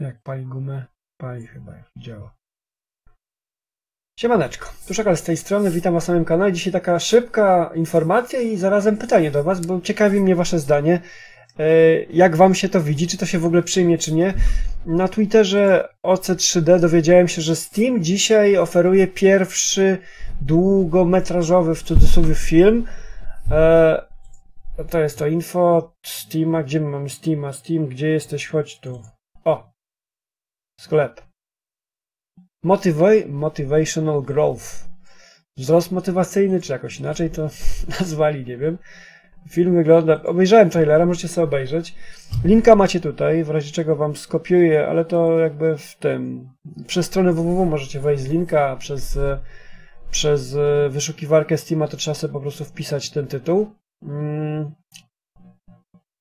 Jak pali gumę? Pali chyba, jak działa. Siemaneczko, tu Szakal z tej strony, witam na moim kanale. Dzisiaj taka szybka informacja i zarazem pytanie do was, bo ciekawi mnie wasze zdanie. E, Jak wam się to widzi, czy to się w ogóle przyjmie, czy nie? Na Twitterze OC3D dowiedziałem się, że Steam dzisiaj oferuje pierwszy długometrażowy w cudzysłowie film. E, To jest to info Steama, gdzie my mamy Steama? Steam, gdzie jesteś? Chodź tu. O! Sklep. Motiva- motivational growth. Wzrost motywacyjny, czy jakoś inaczej to nazwali, nie wiem. Film wygląda. Obejrzałem trailera, możecie sobie obejrzeć. Linka macie tutaj, w razie czego wam skopiuję, ale to jakby w tym. Przez stronę www możecie wejść z linka, przez, e, przez e, wyszukiwarkę Steama to trzeba sobie po prostu wpisać ten tytuł.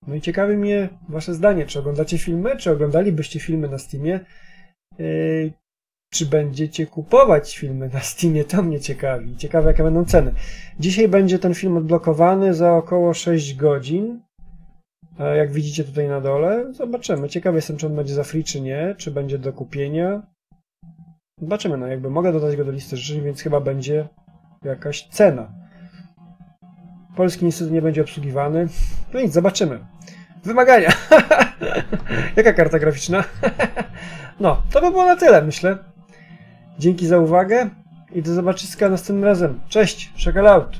No i ciekawi mnie wasze zdanie. Czy oglądacie filmy? Czy oglądalibyście filmy na Steamie? Yy, czy będziecie kupować filmy na Steamie? To mnie ciekawi. Ciekawe, jakie będą ceny. Dzisiaj będzie ten film odblokowany za około 6 godzin. Jak widzicie tutaj na dole. Zobaczymy. Ciekawy jestem, czy on będzie za free, czy nie. Czy będzie do kupienia. Zobaczymy. No, jakby mogę dodać go do listy życzeń, więc chyba będzie jakaś cena. Polski niestety nie będzie obsługiwany. No nic, zobaczymy. Wymagania. Jaka karta graficzna? no, to by było na tyle, myślę. Dzięki za uwagę i do zobaczyska następnym razem. Cześć, Shakal out.